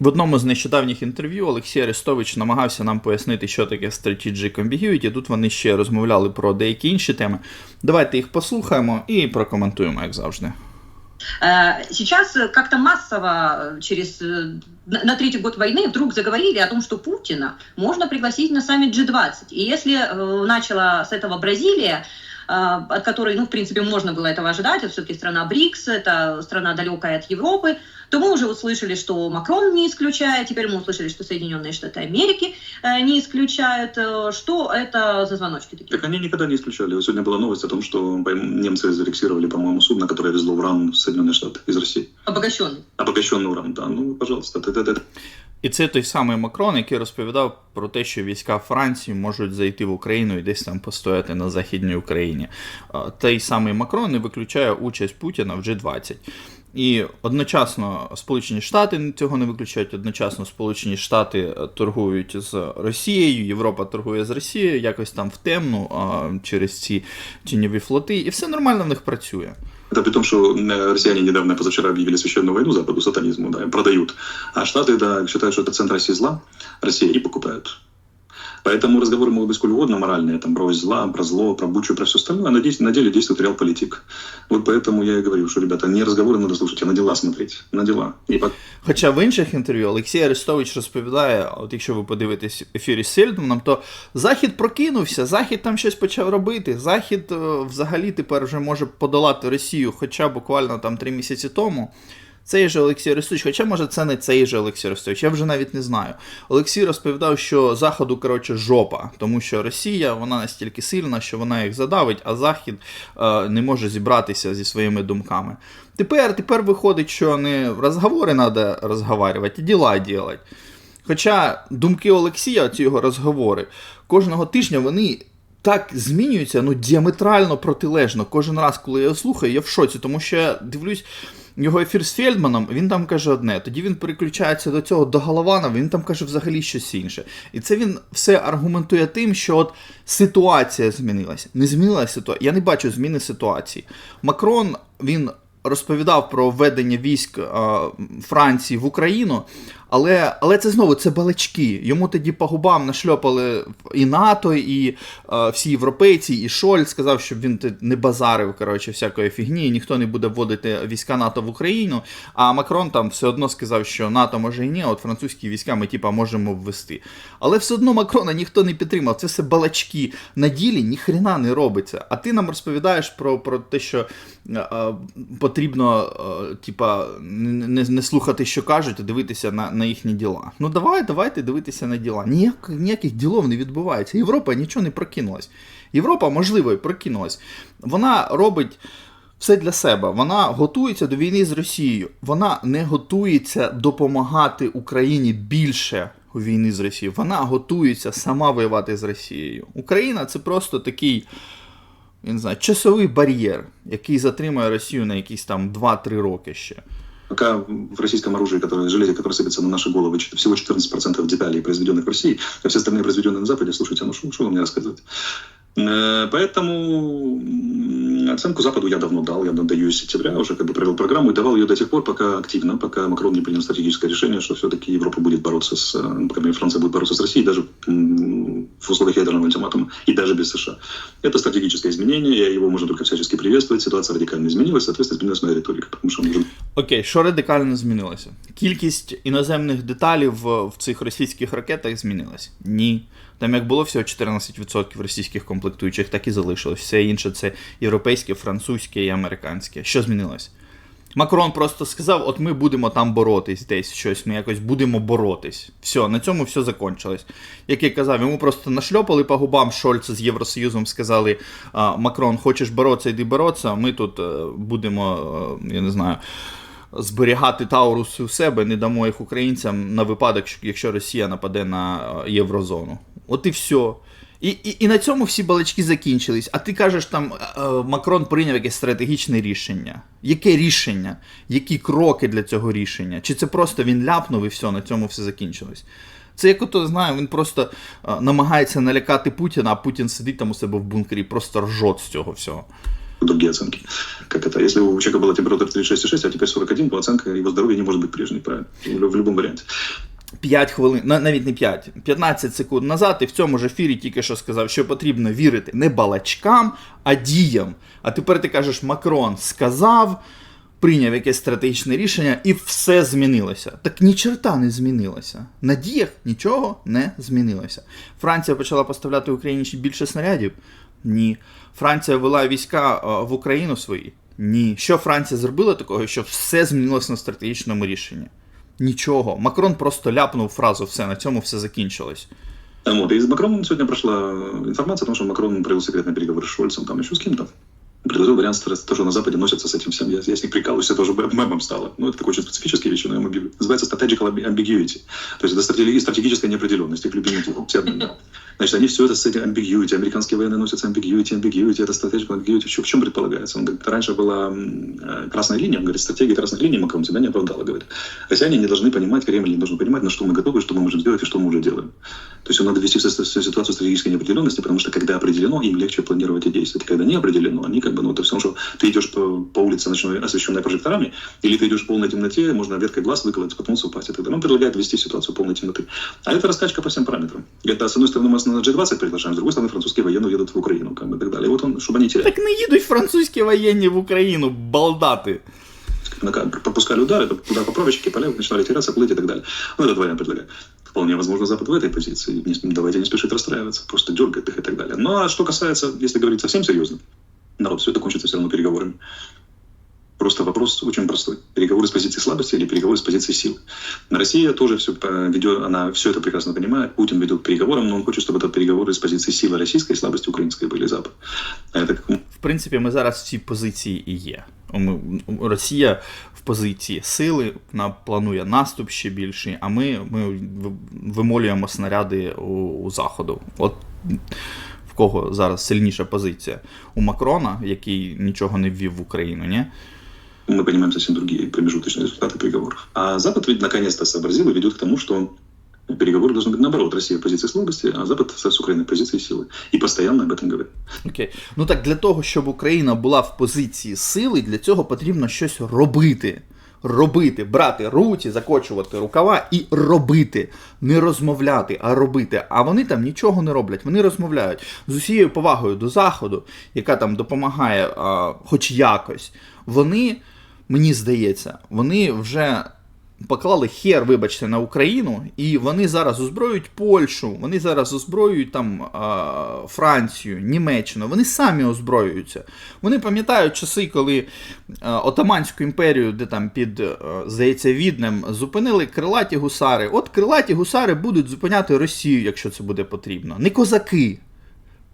В одному з нещодавніх інтерв'ю Олексій Арестович намагався нам пояснити, що таке Strategic Ambiguity. Тут вони ще розмовляли про деякі інші теми. Давайте їх послухаємо і прокоментуємо, як завжди. Э, Сейчас э, как-то массово э, через э, на на третий год войны вдруг заговорили о том, что Путина можно пригласить на саммит G20. И если э, начала с этого Бразилия, э, от которой, ну, в принципе, можно было этого ожидать, это все-таки страна БРИКС, это страна далекая от Европы, то мы уже услышали, что Макрон не исключает, теперь мы услышали, что Соединенные Штаты Америки э, не исключают. Э, Что это за звоночки такие? Так они никогда не исключали. Сегодня была новость о том, что немцы зафиксировали, по-моему, судно, которое везло уран в Соединенные Штаты из России. Обогащенный. Обогащенный уран, да. Ну, пожалуйста, это, это, это. І це той самий Макрон, який розповідав про те, що війська Франції можуть зайти в Україну і десь там постояти на Західній Україні. Той самий Макрон не виключає участь Путіна в G20. І одночасно Сполучені Штати цього не виключають, одночасно Сполучені Штати е, торгують з Росією, Європа торгує з Росією, якось там в темну через ці тіньові флоти, і все нормально в них працює. Это при том, что э, россияне недавно, позавчера объявили священную войну Западу, сатанизму, да, и продают. А Штаты, да, считают, что это центр России зла, Россия, и покупают. Поэтому разговоры могут быть сколь угодно моральные, там, про зла, про зло, про бучу, про все остальное, а на, дес- на деле действует реал-политик. Вот поэтому я и говорю, что, ребята, не разговоры надо слушать, а на дела смотреть, на дела. И по- Хоча в інших інтерв'ю Олексій Арестович розповідає, от якщо ви подивитесь ефірі з Сельдманом, то Захід прокинувся, Захід там щось почав робити. Захід е, взагалі тепер вже може подолати Росію, хоча буквально там три місяці тому. Цей же Олексій Арестович, хоча може це не цей же Олексій Арестович, я вже навіть не знаю. Олексій розповідав, що Заходу, коротше, жопа, тому що Росія вона настільки сильна, що вона їх задавить, а Захід е, не може зібратися зі своїми думками. Тепер, тепер виходить, що не розговори треба розговорювати, а діла робити. Хоча думки Олексія, ці його розговори, кожного тижня вони так змінюються, ну діаметрально протилежно. Кожен раз, коли я його слухаю, я в шоці, тому що я дивлюсь його ефір з Фельдманом, він там каже одне, тоді він переключається до цього до Голованова, він там каже взагалі щось інше. І це він все аргументує тим, що от ситуація змінилася. Не змінилася ситуація. Я не бачу зміни ситуації. Макрон він розповідав про введення військ Франції в Україну, але, але це знову це балачки. Йому тоді по губам нашльопали і НАТО, і е, всі європейці, і Шольц сказав, щоб він не базарив коротше, всякої фігні, і ніхто не буде вводити війська НАТО в Україну. А Макрон там все одно сказав, що НАТО може і ні, от французькі війська ми типа можемо ввести. Але все одно Макрона ніхто не підтримав. Це все балачки. На ділі ніхрена не робиться. А ти нам розповідаєш про, про те, що е, е, потрібно е, типа, не, не, не слухати, що кажуть, а дивитися на, на їхні діла. Ну давай, давайте дивитися на діла. Ніяк, ніяких ділов не відбувається. Європа нічого не прокинулась. Європа, можливо, і прокинулась. Вона робить. Все для себе. Вона готується до війни з Росією. Вона не готується допомагати Україні більше у війні з Росією. Вона готується сама воювати з Росією. Україна це просто такий, я не знаю, часовий бар'єр, який затримує Росію на якісь там 2-3 роки ще. Пока в российском оружии, которое, железе, которое сыпется на наши головы, всего 14% деталей, произведенных в России, а все остальные произведенные на Западе, слушайте, ну что, вы мне рассказываете? Э, Поэтому оценку Западу я давно дал, я даю с сентября, уже как бы провел программу и давал ее до тех пор, пока активно, пока Макрон не принял стратегическое решение, что все-таки Европа будет бороться с, э, крайней мере, Франция будет бороться с Россией даже в условиях ядерного ультиматума и даже без США. Это стратегическое изменение, и его можно только всячески приветствовать. Ситуация радикально изменилась, соответственно, изменилась моя риторика, потому что уже Окей, що радикально змінилося? Кількість іноземних деталей в, в цих російських ракетах змінилась? Ні. Там як було всього 14% російських комплектуючих, так і залишилось. Все інше це європейське, французьке і американське. Що змінилось? Макрон просто сказав: от ми будемо там боротись десь щось, ми якось будемо боротись. Все, на цьому все закончилось. Як я казав, йому просто нашльопали по губам Шольца з Євросоюзом, сказали: Макрон, хочеш боротися, йди боротися, ми тут е, будемо, е, я не знаю. Зберігати Тауруси у себе, не дамо їх українцям на випадок, якщо Росія нападе на е, єврозону. От і все. І, і, і на цьому всі балачки закінчились. А ти кажеш, там е, е, Макрон прийняв якесь стратегічне рішення. Яке рішення? Які кроки для цього рішення? Чи це просто він ляпнув і все, на цьому все закінчилось? Це як ото знаю, він просто е, намагається налякати Путіна, а Путін сидить там у себе в бункері і просто ржот з цього всього. другие оценки. Как это? Если у человека была температура 36,6, а теперь 41, то оценка его здоровья не может быть прежней, правильно? В, в любом варианте. 5 хвилин, на- навіть не 5, 15 секунд назад, і в цьому ж ефірі тільки що сказав, що потрібно вірити не балачкам, а діям. А тепер ти кажеш, Макрон сказав, прийняв якесь стратегічне рішення, і все змінилося. Так ні черта не змінилося. На діях нічого не змінилося. Франція почала поставляти Україні ще більше снарядів? Ні. Франція вела війська е, в Україну свої? Ні. Що Франція зробила такого, що все змінилося на стратегічному рішенні? Нічого. Макрон просто ляпнув фразу, все, на цьому все закінчилось. Вот. И с Макроном сегодня прошла информация о том, что Макрон провел секретные переговоры с Шольцем, там еще с кем-то. Предложил вариант, то, что на Западе носятся с этим всем. Я, я с них прикалываюсь, это уже мемом стало. Ну, это такой очень специфический вещь, но я могу. Называется strategical ambiguity. То есть это стратеги- стратегическая неопределенность, их любимый термин. Значит, они все это с этим ambiguity. Американские военные носятся ambiguity, ambiguity, это strategical ambiguity. В чем- предполагается? Он говорит, раньше была э, красная линия, он говорит, стратегия красных линий Макрон себя не оправдала, говорит. Россияне не должны понимать, Кремль не должен понимать, на что мы готовы, что мы можем сделать и что мы уже делаем. То есть надо ввести в ситуацию стратегической неопределенности, потому что когда определено, им легче планировать и действовать. Когда не определено, они как бы, ну, это все равно, что ты идешь по, по улице ночной, освещенной прожекторами, или ты идешь в полной темноте, можно веткой глаз выколоть, споткнуться, упасть и так далее. Он предлагает ввести ситуацию полной темноты. А это раскачка по всем параметрам. Это, с одной стороны, мы нас на G20 приглашаем, с другой стороны, французские военные едут в Украину, как бы, и так далее. И вот он, чтобы они теряли. Так не їдуть французькі воєнні в Україну, балдати. Нака- пропускали удары, туда по проволочке, поля начинали теряться, плыть и так далее. Ну, этот вариант предлагаю. Вполне возможно, Запад в этой позиции. Не- давайте не спешить расстраиваться, просто дергает их и так далее. Ну, а что касается, если говорить совсем серьезно, народ, все это кончится все равно переговорами. Просто вопрос очень простой. Переговоры с позиции слабости или переговоры с позиции сил. Россия тоже все ведет, она все это прекрасно понимает. Путин ведет к переговорам, но он хочет, чтобы это переговоры с позиции силы российской и слабости украинской были Запад. А это как В принципі, ми зараз в цій позиції і є. Ми, Росія в позиції сили, вона планує наступ ще більший, а ми, ми в- вимолюємо снаряди у, у заходу. От в кого зараз сильніша позиція? У Макрона, який нічого не ввів в Україну, ні? мы понимаем совсем другие промежуточные результаты переговоров. А Запад ведь наконец-то сообразил и ведет к тому, что переговоры должны быть наоборот. Россия в позиции слабости, а Запад с Украиной в позиции силы. И постоянно об этом говорит. Окей. Ну так для того, щоб Україна була в позиції сили, для цього потрібно щось робити. Робити, брати руці, закочувати рукава і робити. Не розмовляти, а робити. А вони там нічого не роблять. Вони розмовляють з усією повагою до Заходу, яка там допомагає а, хоч якось. Вони, мені здається, вони вже поклали хер, вибачте, на Україну, і вони зараз озброюють Польщу, вони зараз озброюють там Францію, Німеччину. Вони самі озброюються. Вони пам'ятають часи, коли Отаманську імперію, де там під, а, здається, Віднем, зупинили крилаті гусари. От крилаті гусари будуть зупиняти Росію, якщо це буде потрібно. Не козаки.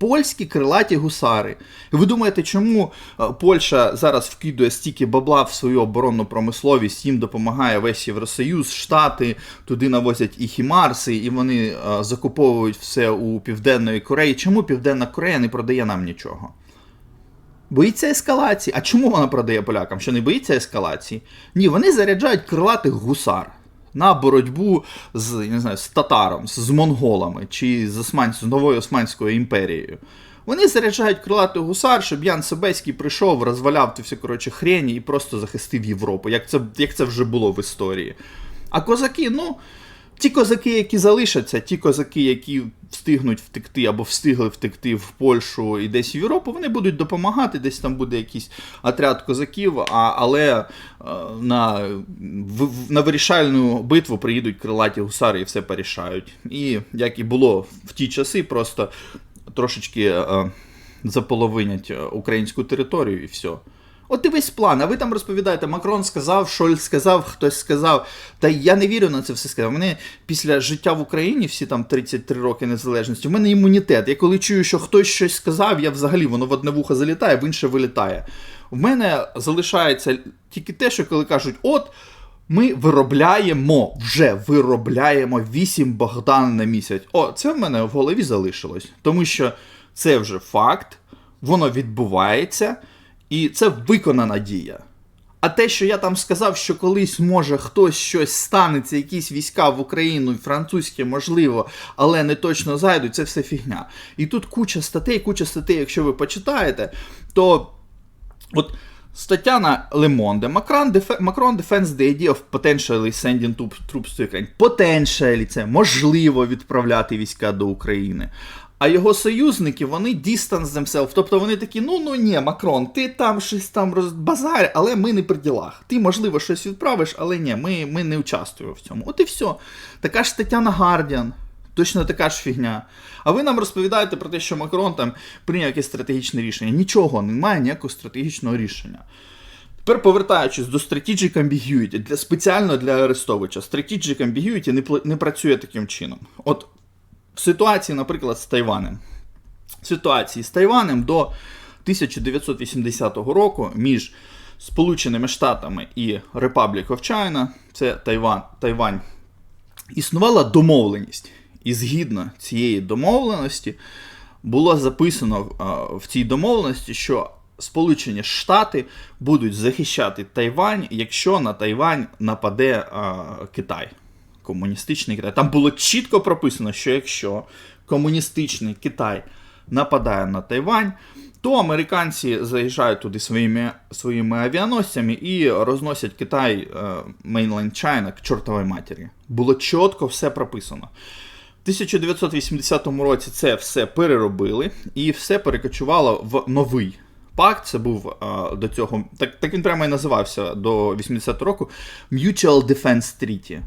Польські крилаті гусари. І ви думаєте, чому е, Польща зараз вкидує стільки бабла в свою оборонну промисловість, їм допомагає весь Євросоюз, Штати, туди навозять і хімарси, і вони е, закуповують все у Південної Кореї. Чому Південна Корея не продає нам нічого? Боїться ескалації. А чому вона продає полякам? Що не боїться ескалації? Ні, вони заряджають крилатих гусар на боротьбу з, не знаю, з татаром, з монголами чи з, Осман... з новою Османською імперією. Вони заряджають крилатий гусар, щоб Ян Собеський прийшов, розваляв ту всю коротше хрені і просто захистив Європу, як це, як це вже було в історії. А козаки, ну, ті козаки, які залишаться, ті козаки, які встигнуть втекти або встигли втекти в Польщу і десь в Європу, вони будуть допомагати, десь там буде якийсь отряд козаків, а, але е, на, в, на вирішальну битву приїдуть крилаті гусари і все порішають. І як і було в ті часи, просто трошечки е, заполовинять е, українську територію і все. От і весь план, а ви там розповідаєте, Макрон сказав, Шольц сказав, хтось сказав. Та я не вірю на це все сказав. Мене після життя в Україні, всі там 33 роки незалежності, в мене імунітет. Я коли чую, що хтось щось сказав, я взагалі воно в одне вухо залітає, в інше вилітає. В мене залишається тільки те, що коли кажуть, от. Ми виробляємо, вже виробляємо 8 Богдан на місяць. О, це в мене в голові залишилось. Тому що це вже факт, воно відбувається, і це виконана дія. А те, що я там сказав, що колись може хтось щось станеться, якісь війська в Україну, французькі, можливо, але не точно зайдуть, це все фігня. І тут куча статей, куча статей, якщо ви почитаєте, то От стаття на Le Monde. Macron, def- Macron defends the idea of potentially sending troops to Ukraine. Potentially це можливо відправляти війська до України. А його союзники, вони distance themselves. Тобто вони такі, ну ну ні, Макрон, ти там щось там розбазар, але ми не при ділах. Ти, можливо, щось відправиш, але ні, ми, ми не участвуємо в цьому. От і все. Така ж стаття на. Точно така ж фігня. А ви нам розповідаєте про те, що Макрон там прийняв якесь стратегічне рішення. Нічого, немає ніякого стратегічного рішення. Тепер повертаючись до Strategic Ambiguity, для, спеціально для Арестовича, Strategic Ambiguity не, не працює таким чином. От в ситуації, наприклад, з Тайванем. В ситуації з Тайванем до 1980 року між Сполученими Штатами і Republic of China, це Тайван, Тайвань, існувала домовленість. І згідно цієї домовленості було записано в цій домовленості, що Сполучені Штати будуть захищати Тайвань, якщо на Тайвань нападе а, Китай. Комуністичний Китай. Там було чітко прописано, що якщо комуністичний Китай нападає на Тайвань, то американці заїжджають туди своїми, своїми авіаносцями і розносять Китай, е, Mainland China, к чортовій матері. Було чітко все прописано. В 1980 році це все переробили і все перекочувало в новий пакт. Це був е, до цього, так, так він прямо і називався до 80 року Mutual Defense Treaty.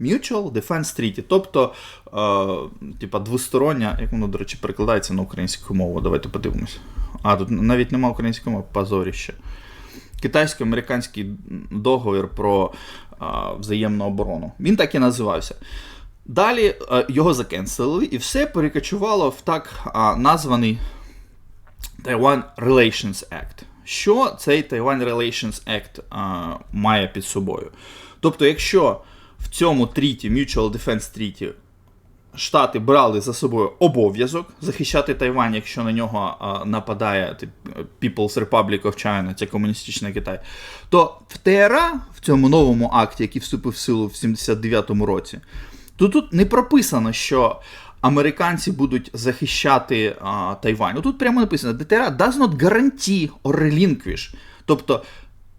Mutual Defense Treaty, тобто, е, типа двостороння, як воно, до речі, перекладається на українську мову. Давайте подивимось. А, тут навіть нема української мови, позоріще. Китайсько-американський договір про е, взаємну оборону. Він так і називався. Далі е, його закенселили, і все перекочувало в так а, названий Taiwan Relations Act. Що цей Taiwan Relations Act а, має під собою? Тобто, якщо в цьому тріті, Mutual Defense Treaty, Штати брали за собою обов'язок захищати Тайвань, якщо на нього а, нападає People's Republic of China, це комуністичний Китай, то в ТРА, в цьому новому акті, який вступив в силу в 79-му році, то тут не прописано, що американці будуть захищати а, Тайвань. Ну тут прямо написано: ДТРА does not guarantee or relinquish. Тобто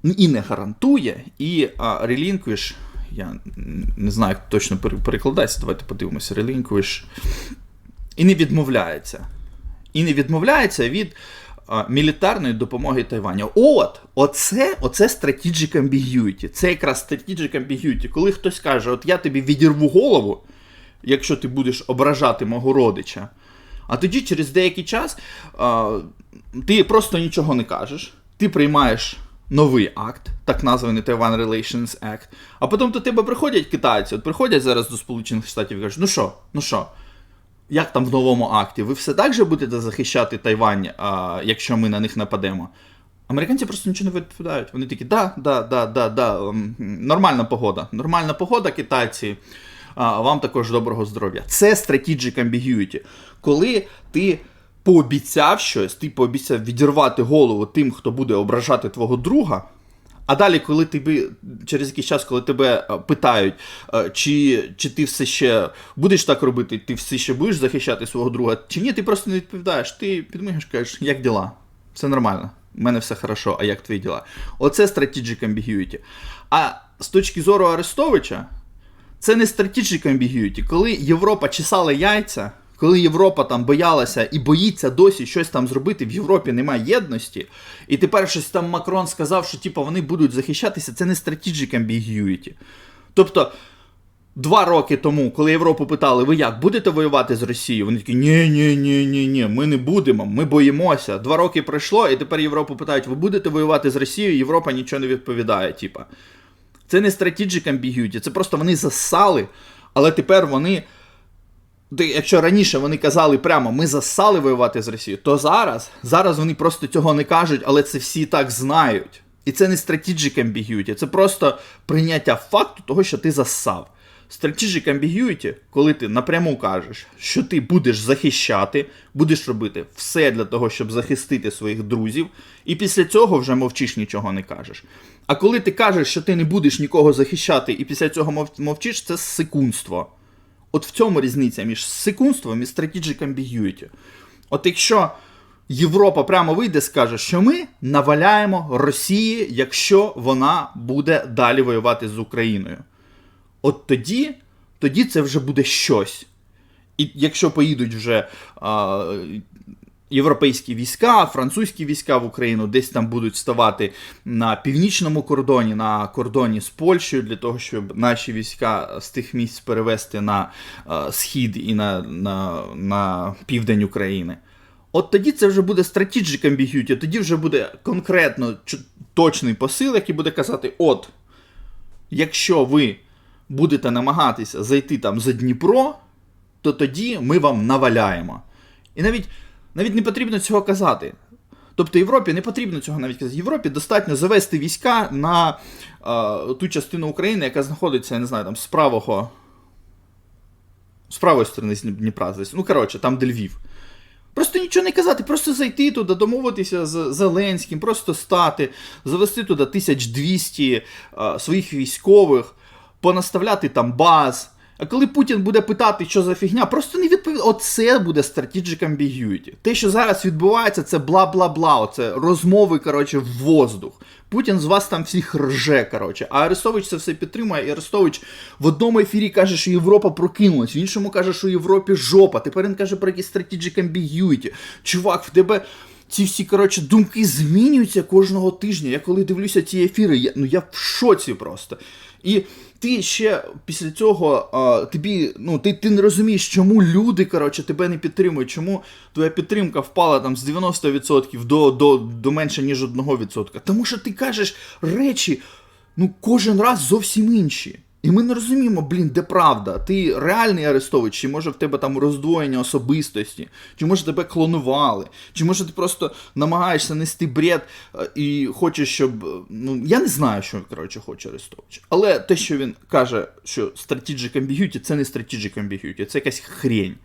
і не гарантує, і а, relinquish, я не знаю, як точно перекладається, давайте подивимося. Relinquish. І не відмовляється. І не відмовляється від а, мілітарної допомоги Тайваню. От, оце, оце strategic ambiguity. Це якраз strategic ambiguity. Коли хтось каже, от я тобі відірву голову, якщо ти будеш ображати мого родича. А тоді через деякий час а, ти просто нічого не кажеш, ти приймаєш новий акт, так названий Taiwan Relations Act, а потім до тебе приходять китайці, от приходять зараз до Сполучених Штатів і кажуть, ну що, ну що, як там в новому акті? Ви все так же будете захищати Тайвань, а, якщо ми на них нападемо? Американці просто нічого не відповідають. Вони такі, да, да, да, да, да, нормальна погода. Нормальна погода, китайці. А, вам також доброго здоров'я. Це strategic ambiguity. Коли ти пообіцяв щось, ти пообіцяв відірвати голову тим, хто буде ображати твого друга. А далі, коли тобі через якийсь час, коли тебе е, питають, е, чи, чи ти все ще будеш так робити, ти все ще будеш захищати свого друга, чи ні, ти просто не відповідаєш. Ти підмигаш, кажеш, як діла? Все нормально, у мене все хорошо, а як твої діла? Оце strategic ambiguity. А з точки зору Арестовича, це не strategic ambiguity. Коли Європа чесала яйця, коли Європа там боялася і боїться досі щось там зробити, в Європі немає єдності, і тепер щось там Макрон сказав, що типу, вони будуть захищатися, це не strategic ambiguity. Тобто, два роки тому, коли Європу питали, ви як, будете воювати з Росією? Вони такі, ні, ні, ні, ні, ні, ми не будемо, ми боїмося. Два роки пройшло, і тепер Європу питають, ви будете воювати з Росією? Європа нічого не відповідає. Типа. Це не strategic ambiguity, це просто вони засали, але тепер вони. Якщо раніше вони казали прямо, ми засали воювати з Росією, то зараз, зараз вони просто цього не кажуть, але це всі так знають. І це не strategic ambiguity, це просто прийняття факту того, що ти зассав. Strategic ambiguity, коли ти напряму кажеш, що ти будеш захищати, будеш робити все для того, щоб захистити своїх друзів, і після цього вже мовчиш, нічого не кажеш. А коли ти кажеш, що ти не будеш нікого захищати, і після цього мов- мовчиш, це секундство. От в цьому різниця між секундством і strategic ambiguity. От якщо Європа прямо вийде, і скаже, що ми наваляємо Росії, якщо вона буде далі воювати з Україною. От тоді, тоді це вже буде щось. І якщо поїдуть вже а, європейські війська, французькі війська в Україну, десь там будуть ставати на північному кордоні, на кордоні з Польщею, для того, щоб наші війська з тих місць перевести на а, схід і на, на, на південь України. От тоді це вже буде strategic ambiguity, тоді вже буде конкретно точний посил, який буде казати: от, якщо ви будете намагатися зайти там за Дніпро, то тоді ми вам наваляємо. І навіть, навіть не потрібно цього казати. Тобто Європі не потрібно цього навіть казати. Європі достатньо завести війська на е, ту частину України, яка знаходиться, я не знаю, там з правого. З правої сторони Дніпра. Ну, коротше, там де Львів. Просто нічого не казати, просто зайти туди, домовитися з Зеленським, просто стати, завести туди 1200 а, своїх військових, понаставляти там баз. А коли Путін буде питати, що за фігня, просто не відповідати. Оце буде strategic ambiguity. Те, що зараз відбувається, це бла-бла-бла. Оце розмови, коротше, в воздух. Путін з вас там всіх рже, коротше. А Арестович це все підтримує. І Арестович в одному ефірі каже, що Європа прокинулась, в іншому каже, що Європі жопа. Тепер він каже про якісь strategic ambiguity. Чувак, в тебе. Ці всі, коротше, думки змінюються кожного тижня. Я коли дивлюся ці ефіри, я, ну я в шоці просто. І ти ще після цього а, тобі, ну, ти, ти не розумієш, чому люди, коротше, тебе не підтримують, чому твоя підтримка впала там з 90% до, до, до менше, ніж 1%. Тому що ти кажеш речі, ну, кожен раз зовсім інші. І ми не розуміємо, блін, де правда. Ти реальний арестович, чи може в тебе там роздвоєння особистості, чи може тебе клонували, чи може ти просто намагаєшся нести бред е, і хочеш, щоб. е, Ну, я не знаю, що коротше хоче Арестович. Але те, що він каже, що strategic ambiguity, це не strategic ambiguity, це якась хрень.